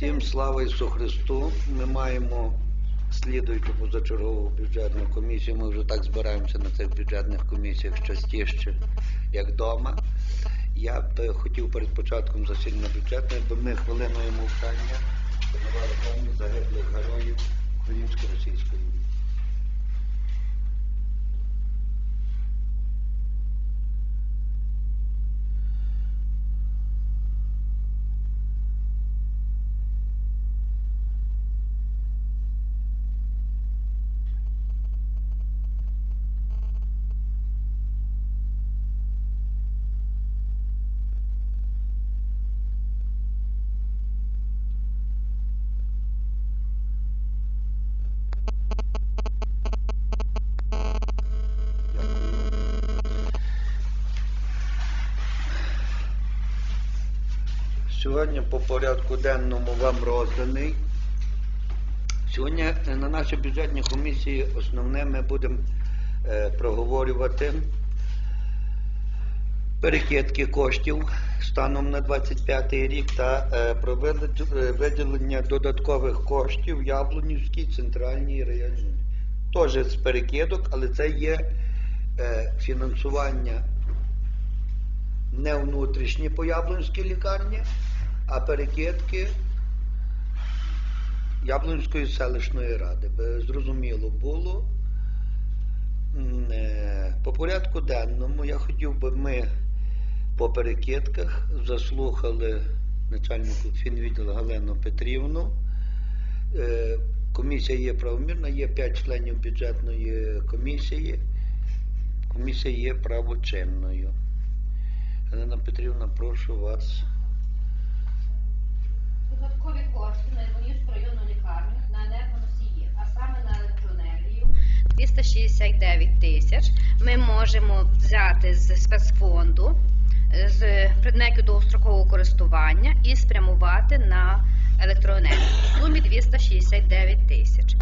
Всім слава Ісусу Христу. Ми маємо слідуючу позачергову бюджетну комісію. Ми вже так збираємося на цих бюджетних комісіях частіше, як вдома. Я б хотів перед початком засідання бюджетної, бо ми хвилиною мовчання пам'ять загиблих героїв Українсько-російської війни. Сьогодні по порядку денному вам розданий. Сьогодні е, на нашій бюджетній комісії основне ми будемо е, проговорювати перекидки коштів станом на 25 рік та е, про виділення додаткових коштів Яблунівській центральній районній. Теж з перекидок, але це є фінансування не внутрішні по Яблунській лікарні, а перекидки Яблунської селищної ради. Би зрозуміло було. Е, По порядку денному я хотів би ми по перекидках заслухали начальнику фінвідділу Галену Петрівну. Е, Комісія є правомірна, є 5 членів бюджетної комісії. Комісія є правочинною. Галина Петрівна, прошу вас. Додаткові кошти на Іванівську районну лікарню на енергоносії, а саме на електроенергію 269 тисяч. Ми можемо взяти з спецфонду е, з предметів довгострокового користування і спрямувати на електроенергію в сумі 269 тисяч.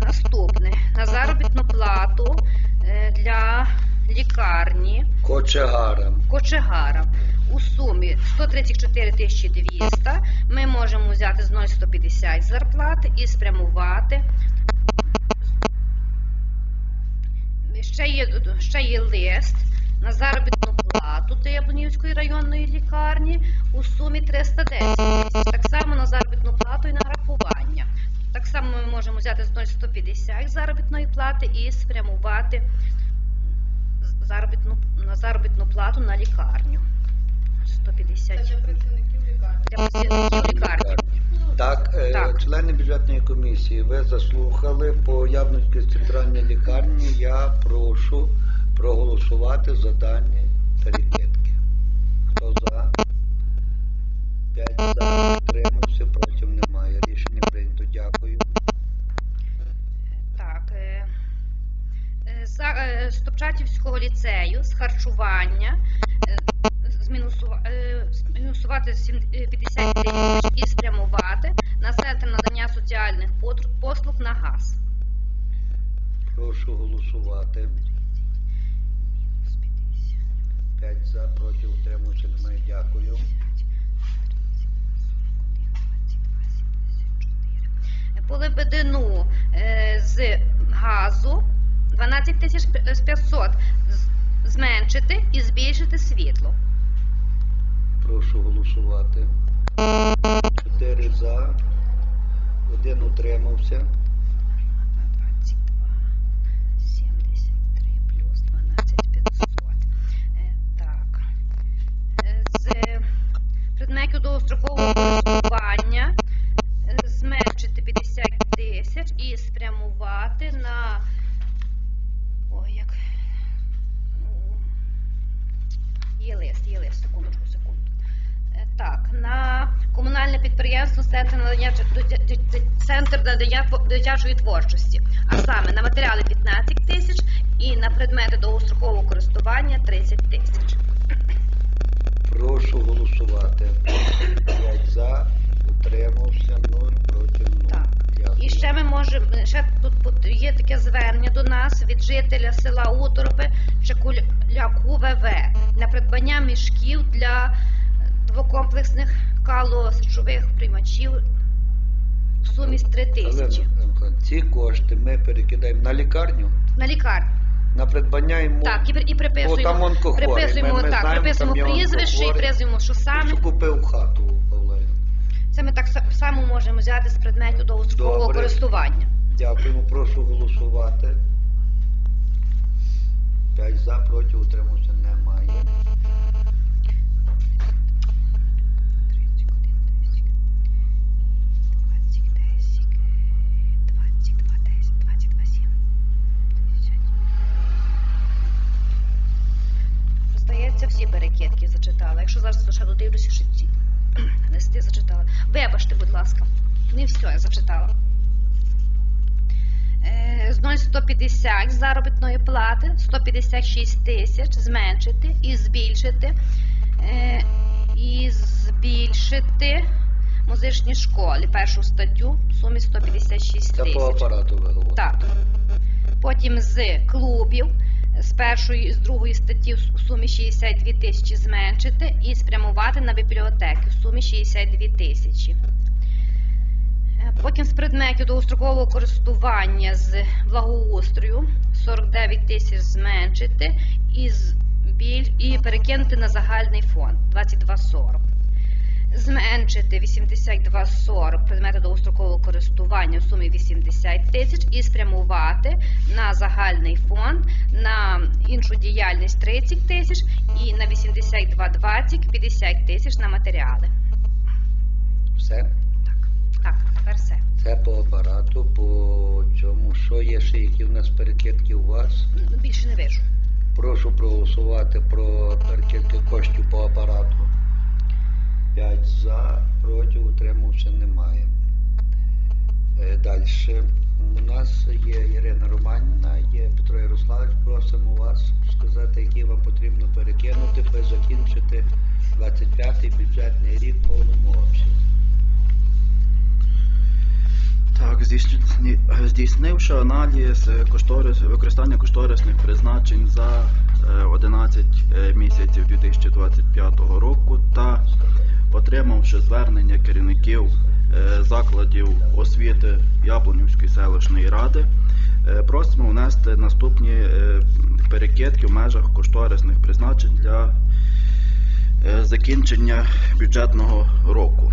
Наступне на заробітну плату е, для лікарні Кочегара. Кочегара у сумі 134 тисячі 200 ми можемо взяти з 0,150 зарплати і спрямувати. Ще є, ще є лист на заробітну плату до районної лікарні у сумі 310 тисяч. Так само на заробітну плату і на графування. Так само ми можемо взяти з 0,150 заробітної плати і спрямувати заробітну, на заробітну плату на лікарню. 150 Це для працівників лікарні. для працівників лікарні. Так, е, Так. члени бюджетної комісії, ви заслухали по Яблунській центральній лікарні. Я прошу проголосувати за дані перекидки. Хто за? П'ять за, утримався, проти немає. Рішення прийнято. Дякую. Так, е, е, за е, Стопчатівського ліцею з харчування По Лебедину е, з газу 12 тисяч п- з 500 з- зменшити і збільшити світло. Прошу голосувати. Чотири за. Один утримався. Дитячої творчості, а саме на матеріали 15 тисяч і на предмети довгострокового користування 30 тисяч. Прошу голосувати. П'ять за, утримався, нуль проти нуль. Так. І ще ми можемо ще тут є таке звернення до нас від жителя села Уторопи Чекуляку ВВ на придбання мішків для двокомплексних калосечових приймачів в сумі з 3 тисячі. Ці кошти ми перекидаємо на лікарню, На лікарню. на придбання йому. Так, і, і Бо там приписуємо, онкохворий. приписуємо, Ми- ми так, знаємо, приписуємо прізвище і приписуємо, що саме. Що купив хату у Павлені. Це ми так са- само можемо взяти з предметів довгострокового користування. Дякуємо, прошу голосувати. 5 за, проти, утримався немає. 22, Здається, всі перекидки зачитала. Якщо зараз лише додивлюся, що ці листи зачитала. Вибачте, будь ласка, не все я зачитала. Е, З 0,150 заробітної плати 156 тисяч зменшити і збільшити е, і збільшити музичній школі першу статтю в сумі 156 тисяч. Це по апарату ви говорите. Так. Потім з клубів з першої і з другої статті в сумі 62 тисячі зменшити і спрямувати на бібліотеки в сумі 62 тисячі. Е, Потім з предметів довгострокового користування з благоустрою 49 тисяч зменшити і, збіль... і перекинути на загальний фонд 2240 зменшити 82,40 предмети довгострокового користування в сумі 80 тисяч і спрямувати на загальний фонд, на іншу діяльність 30 тисяч і на 82,20 50 тисяч на матеріали. Все. Так, так, тепер все. Це по апарату, по цьому. Що є ще, які в нас перекидки у вас? Більше не вижу. Прошу проголосувати про перекидки коштів по апарату. 5 за, проти, утримався немає. Далі. У нас є Ірина Романівна, є Петро Ярославович. Просимо вас сказати, які вам потрібно перекинути, би закінчити 25-й бюджетний рік в повному обсязі. Так, здійснивши аналіз е, кошторис, використання кошторисних призначень за е, 11 е, місяців 2025 року та отримавши звернення керівників е, закладів освіти Яблунівської селищної ради, е, просимо внести наступні е, перекидки в межах кошторисних призначень для закінчення бюджетного року.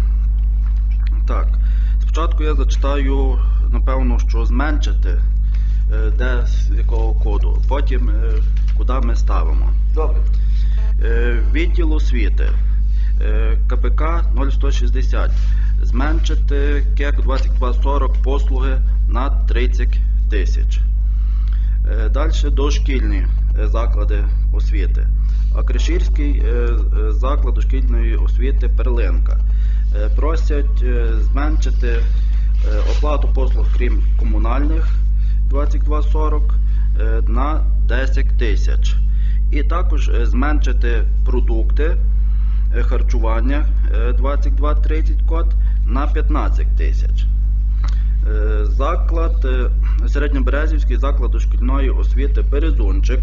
Так, спочатку я зачитаю, напевно, що зменшити, де з якого коду, потім куди ми ставимо. Добре. Відділ освіти КПК 0160. Зменшити КЕК 2240 послуги на 30 тисяч. Е, Далі дошкільні е, заклади освіти. Акриширський е, е, заклад дошкільної освіти Перлинка. Е, Просять е, зменшити е, оплату послуг, крім комунальних 2240 е, на 10 тисяч. І також е, зменшити продукти е, харчування е, 2230 код на 15 тисяч. Е, Заклад е, Середньоберезівський заклад дошкільної освіти Березунчик.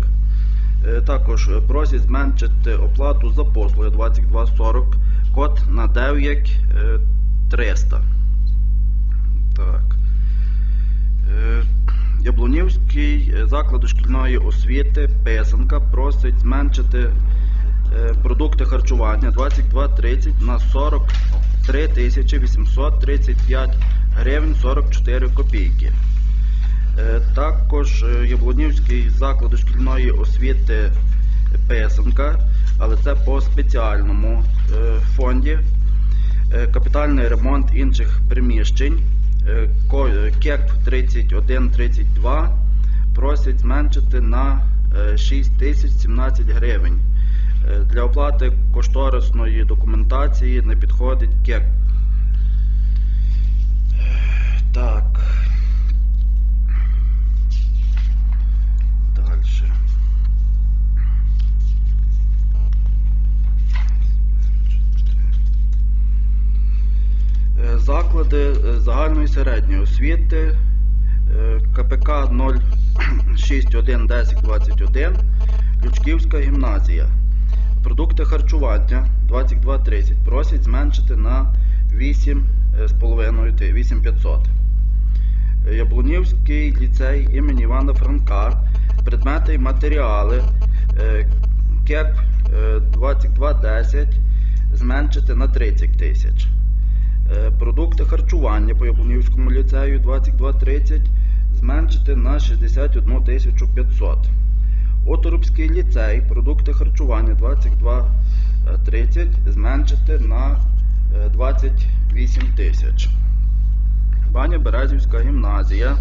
Е, Також е, просять зменшити оплату за послуги 2240 код на 9300. Так. Е, Яблунівський е, заклад дошкільної освіти Писанка просить зменшити е, продукти харчування 2230 на 43 тисячі 835 гривень 44 копійки. Е, Також е, Яблунівський заклад дошкільної освіти Писанка, але це по спеціальному е, фонді. Е, Капітальний ремонт інших приміщень. Е, ко- е, КЕК 3132 просять зменшити на е, 6 тисяч 17 гривень. Для оплати кошторисної документації не підходить КЕК. Так. Дальше. Е, Заклади е, загальної середньої освіти е, КПК 0611021 Лючківська гімназія. Продукти харчування 22.30 просять зменшити на 8,5 8500. Яблунівський ліцей імені Івана Франка, предмети і матеріали, е, КЕП е, 2210 зменшити на 30 тисяч. Е, Продукти харчування по Яблунівському ліцею 2230 зменшити на 61 тисячу 500. Оторопський ліцей, продукти харчування 2230 зменшити на е, 28 тисяч. Баня Березівська гімназія.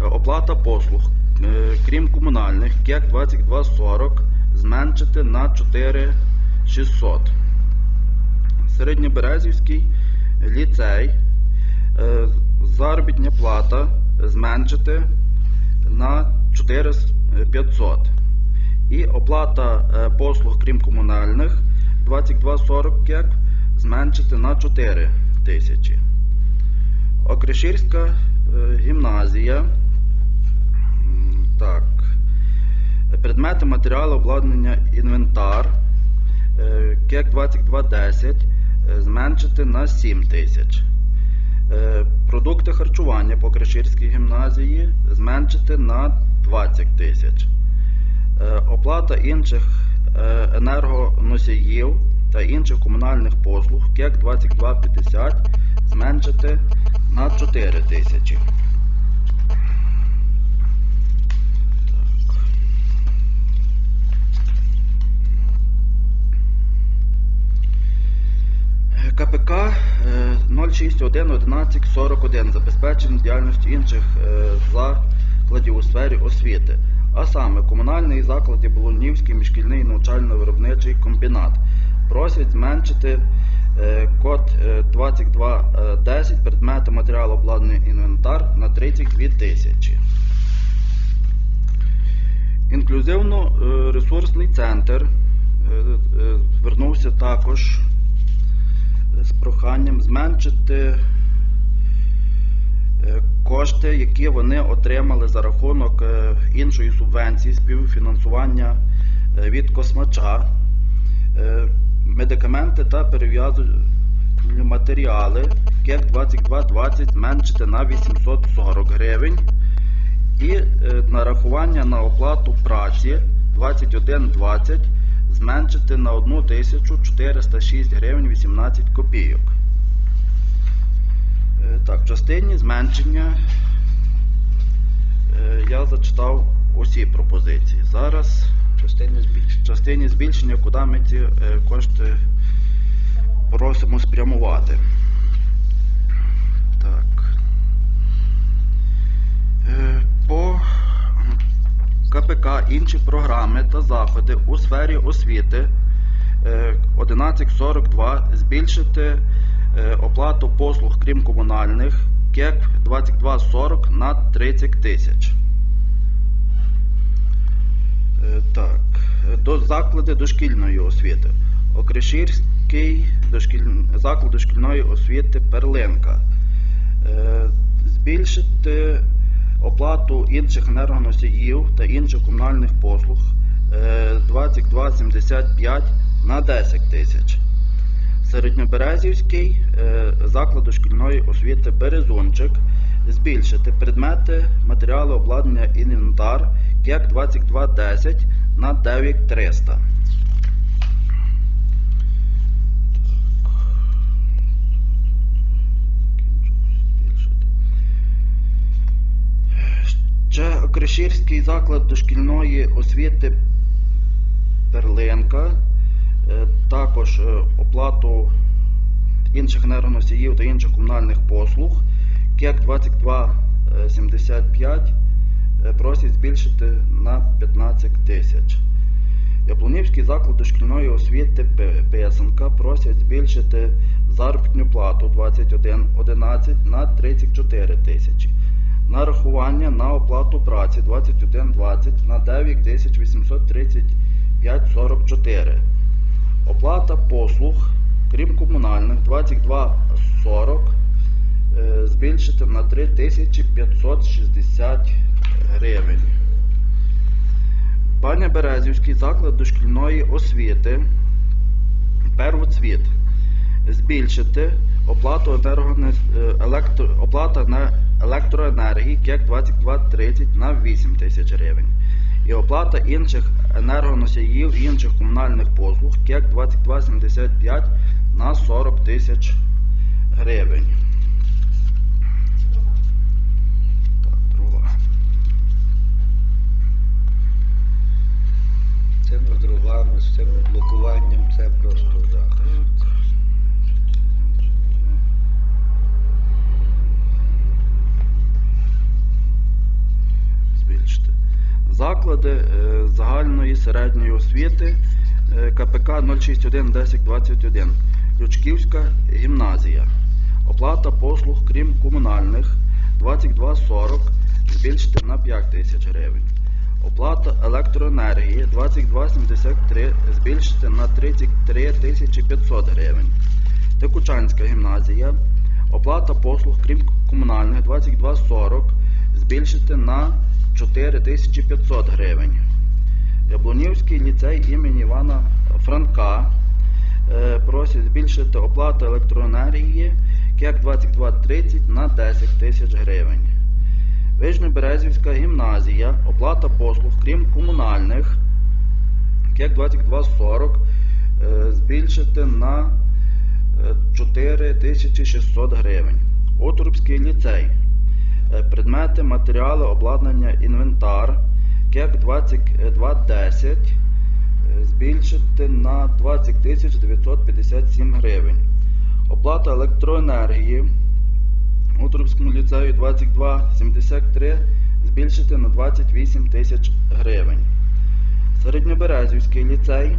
Е, Оплата послуг, е, крім комунальних, КЕК 2240 зменшити на 4600. Середньоберезівський ліцей. е, Заробітня плата зменшити на 4500. І оплата е, послуг, крім комунальних, 2240 КЕК зменшити на 4 тисячі. Окрещирська е, гімназія. Так. Предмети, матеріали, обладнання, інвентар. Е, КЕК 2210 е, зменшити на 7 тисяч. Продукти харчування по Крещирській гімназії зменшити на 20 тисяч. Е, Оплата інших е, енергоносіїв та інших комунальних послуг КЕК 2250 зменшити на 4 тисячі. КПК е, 061 11 41 забезпечення діяльності інших е, закладів у сфері освіти, а саме комунальний заклад Яблунівський міжшкільний навчально-виробничий комбінат. Просять зменшити е, код е, 2210 предмети матеріалу обладнання інвентар на 32 тисячі. Інклюзивно-ресурсний центр е, е, звернувся також з проханням зменшити е, кошти, які вони отримали за рахунок е, іншої субвенції співфінансування е, від космача, Е, медикаменти та перев'язувальні матеріали КЕК 2220 зменшити на 840 гривень і е, нарахування на оплату праці 2120 зменшити на 1406 гривень 18 копійок. Е, Так, в частині зменшення е, я зачитав усі пропозиції. Зараз збільшення. частині збільшення, куди ми ці е, кошти просимо спрямувати. Так. По КПК інші програми та заходи у сфері освіти е, 1142 збільшити оплату послуг, крім комунальних, КЕК 2240 на 30 тисяч. Е, Так, е, до заклади дошкільної освіти. Окрешірський дошкіль... заклад дошкільної освіти Перлинка. Е, Збільшити оплату інших енергоносіїв та інших комунальних послуг е, 2275 на 10 тисяч. Середньоберезівський е, заклад дошкільної освіти Березунчик збільшити предмети, матеріали, обладнання інвентар КЕК 2210 на 9300. Ще Окрешірський заклад дошкільної освіти Перлинка. Е, Також е, оплату інших енергоносіїв та інших комунальних послуг. КЕК 2275 е, просять збільшити на 15 тисяч. Яблунівський заклад дошкільної освіти П- Писанка просять збільшити заробітну плату 2111 на 34 тисячі. Нарахування на оплату праці 2120 на 9835,44. Оплата послуг, крім комунальних, 2240 е, збільшити на 3560 гривень. Паня Березівський заклад дошкільної освіти. Первоцвіт. Збільшити оплату енергоне- е, електро, оплата на електроенергії КЕК 2230 на 8 тисяч гривень. І оплата інших енергоносіїв і інших комунальних послуг КЕК 2275 на 40 тисяч гривень. Так, друга. Цими дровами, з цим блокуванням це просто жах. збільшити. Заклади е, загальної середньої освіти е, КПК 061 10 21. Ключківська гімназія. Оплата послуг, крім комунальних 2240 збільшити на 5 тисяч гривень. Оплата електроенергії 2273 збільшити на 33 тисячі 500 гривень. Текучанська гімназія. Оплата послуг, крім комунальних 2240 збільшити на 4500 гривень. Яблунівський ліцей імені Івана Франка е, просить збільшити оплату електроенергії КЕК 2230 на 10 тисяч гривень. Вижньоберезівська гімназія, оплата послуг, крім комунальних, КЕК 2240 е, збільшити на е, 4600 гривень. Отрубський ліцей. Е, Предмети, матеріали, обладнання, інвентар. КЕК 2210 е, збільшити на 20 тисяч 957 гривень. Оплата електроенергії у Трубському ліцею 2273 збільшити на 28 тисяч гривень. Середньоберезівський ліцей.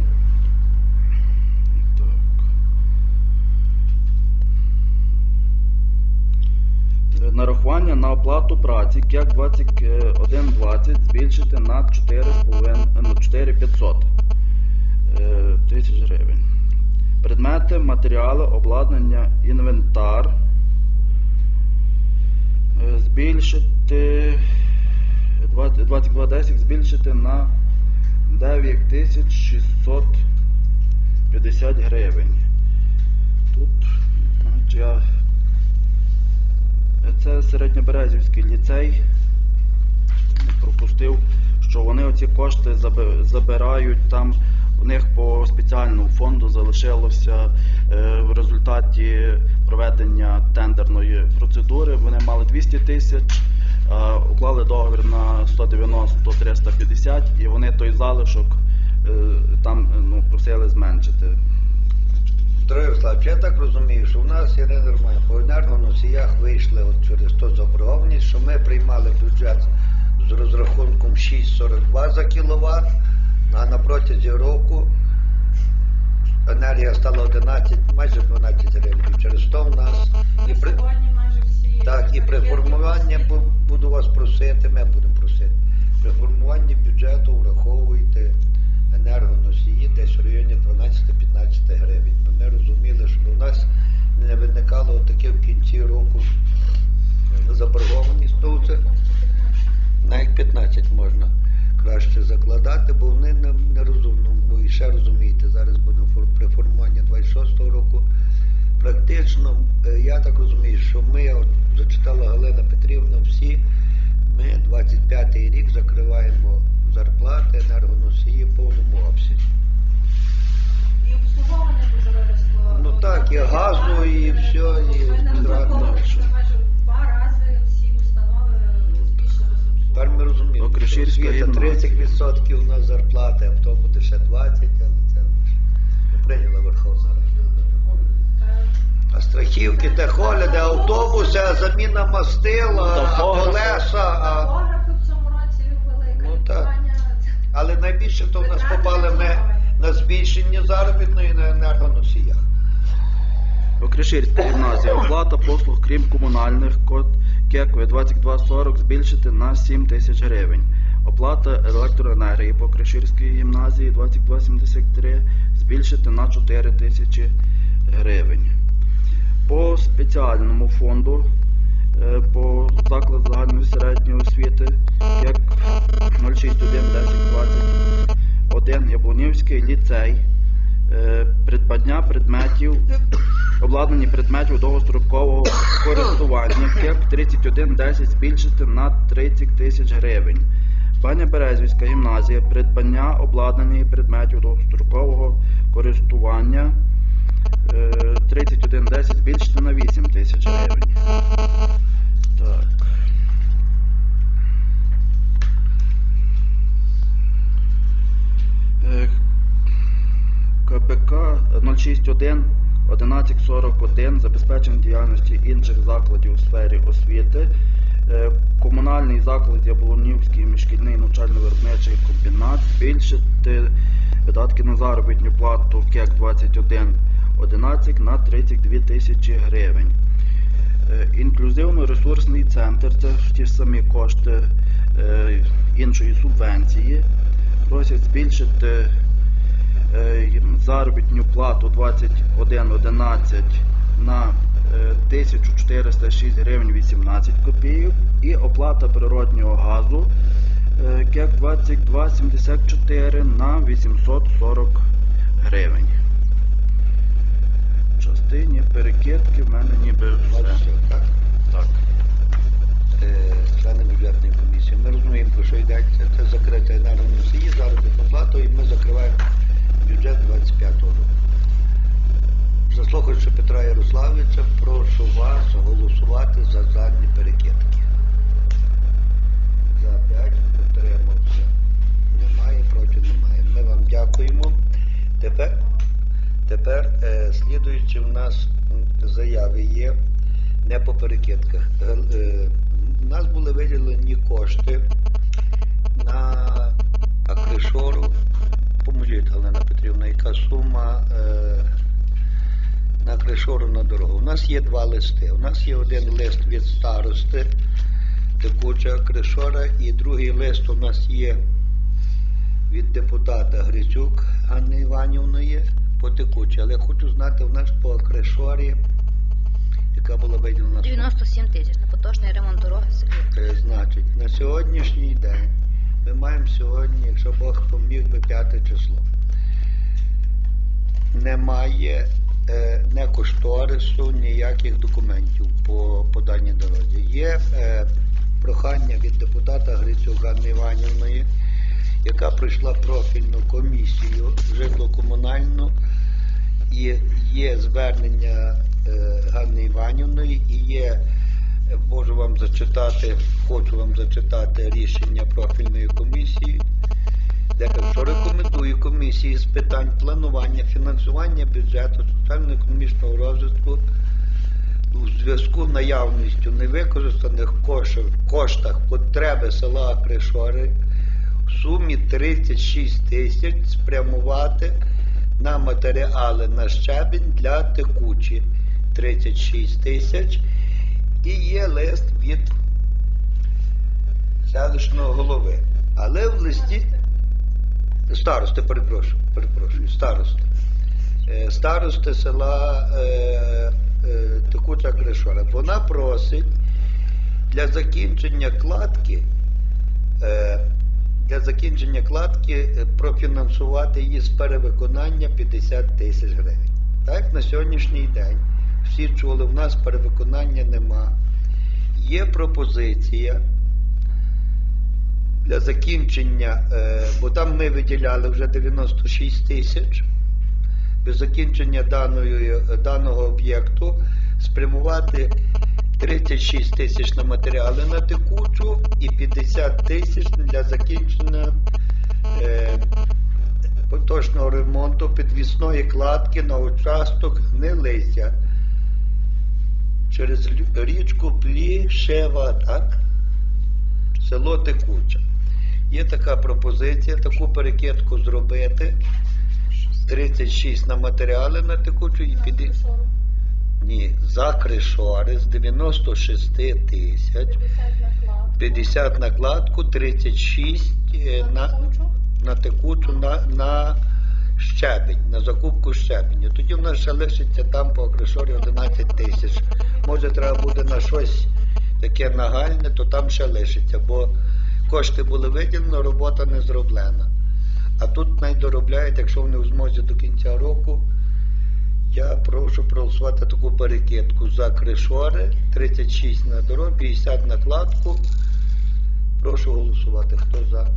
Нарахування на оплату праці КЕК 2120 збільшити на 4500 е, тисяч гривень. Предмети, матеріали, обладнання, інвентар е, збільшити 2210 збільшити на 9650 гривень. Тут я це середньоберезівський ліцей. Пропустив, що вони оці кошти забирають там. У них по спеціальному фонду залишилося е, в результаті проведення тендерної процедури. Вони мали 200 тисяч, уклали договір на 190-350 і вони той залишок е, там е, ну, просили зменшити. Петро Ярославович, я так розумію, що в нас є ненормально. По енергоносіях вийшли от через ту заборгованість, що ми приймали бюджет з розрахунком 6,42 за кіловат, а на протязі року енергія стала 11, майже 12 гривень. Через то в нас і при, так, і при формуванні буду вас просити, ми будемо просити. При формуванні бюджету враховуйте енергоносії десь в районі 12-15 гривень. Бо ми розуміли, щоб у нас не виникало таке в кінці року заборгованість. Ну, це навіть 15 можна краще закладати, бо вони не, не розумно. Ну і ще розумієте, зараз будемо при формуванні 26-го року. Практично, е, я так розумію, що ми, от зачитала Галина Петрівна, всі ми 25-й рік закриваємо зарплати енергоносії в повному обсязі. І обслуговування дуже. Ну так, і газу, і все, і Ми не відрадно. розраховували, що майже в два рази всі установи збільшили Тепер ми розуміємо, що освіта гімназія. 30% у нас зарплати, а потім буде ще 20%, але це не прийняла Верховна Рада. А страхівки, де ходять, де автобуси, а заміна мастила, а колеса, а... Топографи в цьому році велике Ну, так. лікування. Але найбільше то в нас попали ми на збільшення заробітної на енергоносіях. Окриширська гімназія. Оплата послуг, крім комунальних, код КЕКО 2240 збільшити на 7 тисяч гривень. Оплата електроенергії по Криширській гімназії 2273 збільшити на 4 тисячі гривень. По спеціальному фонду по закладу загальної середньої освіти, як 061 10 21 Яблунівський ліцей, е, придбання предметів, обладнані предметів довгострокового користування, КЕП 31 10 збільшити на 30 тисяч гривень. Баня Березівська гімназія, придбання обладнаних предметів довгострокового користування е, 3110 збільшити на 8 тисяч гривень. Так. КПК 061 1141 забезпечення діяльності інших закладів у сфері освіти. Е, Комунальний заклад Яблунівський міжшкільний навчально-виробничий комбінат збільшити видатки на заробітну плату КЕК 21 11 на 32 тисячі гривень. Е, Інклюзивно-ресурсний центр це ті самі кошти е, іншої субвенції. Просять збільшити е, заробітну плату 21.11 на е, 1406 гривень 18 копійок і оплата природнього газу КЕК 2274 на 840 гривень. Частині перекидки в мене ніби все. Так? Так. Е, члени бюджетної комісії. Ми розуміємо, про що йдеться. Це закрита енергоносії, заробітну плату, і ми закриваємо бюджет 25 року. Заслухавши Петра Ярославовича, прошу вас голосувати за задні перекидки. За 5 підтримався. Немає, проти немає. Ми вам дякуємо. Тепер, тепер е, слідуючи в нас заяви є не по перекидках. Е, е, У нас були виділені кошти на Акришору. Поможіть, Галина Петрівна, яка сума е, на Акришору на дорогу. У нас є два листи. У нас є один лист від старости текуча Акришора, і другий лист у нас є від депутата Грицюк Ганни Іванівної по текучі. Але хочу знати, у нас по Акришорі, яка була виділена сума. 97 тисяч на поточний ремонт дороги. Е, Значить, на сьогоднішній день ми маємо сьогодні, якщо Бог поміг би п'яте число. Немає е, не кошторису, ніяких документів по, по даній дорозі. Є е, прохання від депутата Грицюк Ганни Іванівної, яка пройшла профільну комісію житло-комунальну, і є звернення е, Ганни Іванівної, і є Можу вам зачитати, хочу вам зачитати рішення профільної комісії, де що рекомендую комісії з питань планування, фінансування бюджету, соціально-економічного розвитку у зв'язку з наявністю невикористаних коштів, коштах потреби села Кришори в сумі 36 тисяч спрямувати на матеріали на щебінь для текучі 36 тисяч. І є лист від селищного голови. Але в листі старости, перепрошую, перепрошую, старости. Е, Старости села е, е, Текуча Кришора. Вона просить для закінчення кладки, для закінчення кладки е, профінансувати її з перевиконання 50 тисяч гривень. Так, на сьогоднішній день всі чули, в нас перевиконання нема. Є пропозиція для закінчення, е, бо там ми виділяли вже 96 тисяч. Без закінчення даної, даного об'єкту спрямувати 36 тисяч на матеріали на текучу і 50 тисяч для закінчення е, поточного ремонту підвісної кладки на участок Гнилися через річку Плішева, так? Село Текуче. Є така пропозиція, таку перекидку зробити. 36 на матеріали на текучу і піди. Ні, за кришори з 96 тисяч, 50 на кладку, 36 е, на, на текучу на, на щебень, на закупку щебеню. Тоді в нас ще лишиться там по кришорі 11 тисяч. Може треба буде на щось таке нагальне, то там ще лишиться, бо кошти були виділені, робота не зроблена. А тут найдоробляють, якщо вони в змозі до кінця року. Я прошу проголосувати таку перекидку за кришори, 36 на дорогу, 50 на кладку. Прошу голосувати. Хто за?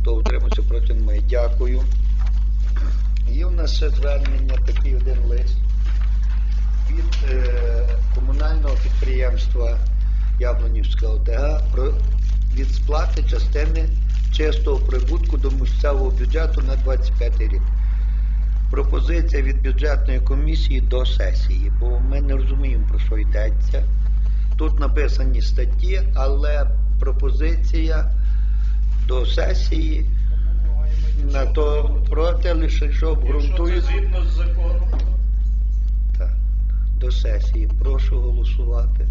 Хто утримався проти немає. Дякую. Є у нас ще звернення, такий один лист від е, комунального підприємства Яблонівська ОТГ про від сплати частини чистого прибутку до місцевого бюджету на 25 рік. Пропозиція від бюджетної комісії до сесії, бо ми не розуміємо, про що йдеться. Тут написані статті, але пропозиція до сесії на то проти лише що обґрунтують. згідно з законом. Так. До сесії. Прошу голосувати.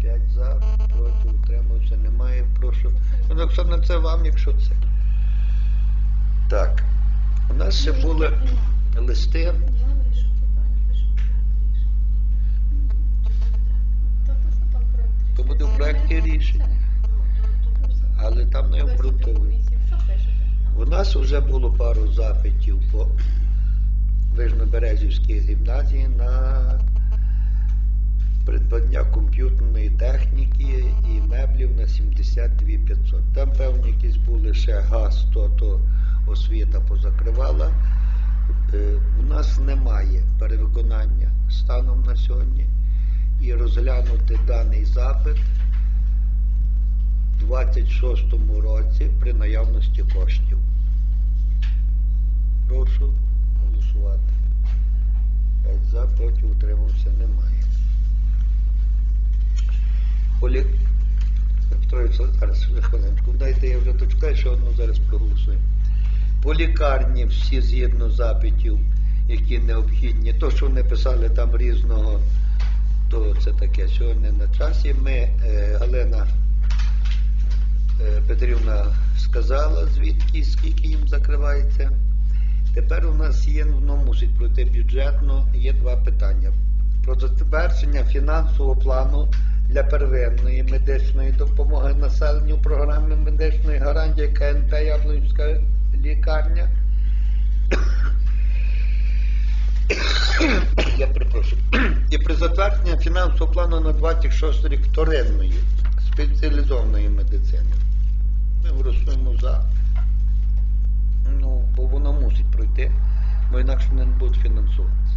П'ять за, проти, утримався, немає. Прошу. Ну, Оксана, це вам, якщо це. Так. У нас ще були листи. То буде в проєкті рішення. Але там не обґрунтовують. У нас вже було пару запитів по Вижноберезівській гімназії на придбання комп'ютерної техніки і меблів на 72 500. Там певні якісь були ще газ, то, то освіта позакривала. Е, У нас немає перевиконання станом на сьогодні і розглянути даний запит у 26-му році при наявності коштів. Прошу голосувати. За, проти, утримався, немає. Полі... Петрович, зараз хвилинку. Дайте я вже дочекаю, що одну зараз проголосуємо. По лікарні всі згідно запитів, які необхідні. То, що вони писали там різного, то це таке сьогодні на часі. Ми, е, Галина е, Петрівна сказала, звідки, скільки їм закривається. Тепер у нас є, воно мусить пройти бюджетно, є два питання. Про затвердження фінансового плану для первинної медичної допомоги населенню програми медичної гарантії КНП Яблонська лікарня. Я перепрошую. І при затвердженні фінансового плану на 26 рік вторинної спеціалізованої медицини. Ми голосуємо за. Ну, бо воно мусить пройти, бо інакше не будуть фінансуватися.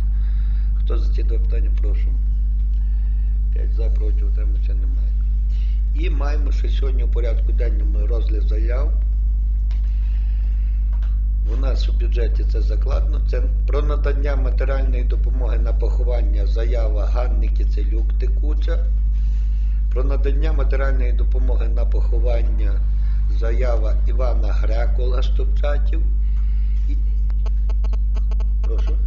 Хто за ці два питання, прошу. П'ять за, проти, утриматися немає. І маємо ще сьогодні у порядку денному розгляд заяв. У нас у бюджеті це закладено. Це про надання матеріальної допомоги на поховання заява Ганни Кицелюк Текуча. Про надання матеріальної допомоги на поховання заява Івана Грекола Стопчатів. І... Прошу.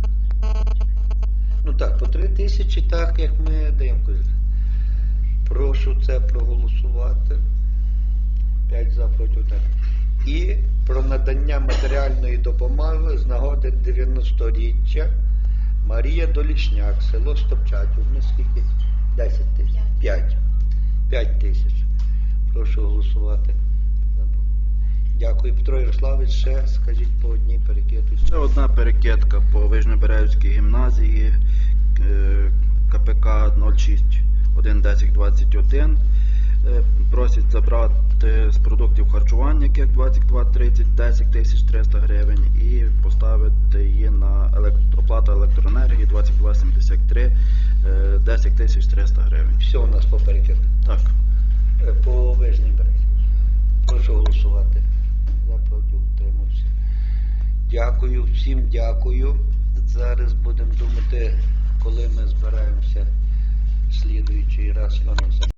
Ну так, по три тисячі, так як ми даємо. Прошу це проголосувати. 5 за проти утримання. І про надання матеріальної допомоги з нагоди 90-річчя Марія Долішняк, село Стопчатів. Ну скільки? 10 тисяч. 5. 5 тисяч. Прошу голосувати. Дякую, Петро Ярославович. Ще скажіть по одній перекидці. Ще одна перекидка по Вижнеберезькій гімназії е, КПК 06.1.10.21. Е, Просять забрати з продуктів харчування кек 22.30 10 тисяч 300 гривень і поставити її на оплату електроенергії 22.73 е, 10 тисяч 300 гривень. Все у нас по перекидках. Так. Е, По вижній березі. Прошу голосувати. За проти утримався. Дякую, всім дякую. Зараз будемо думати, коли ми збираємося слідуючий раз.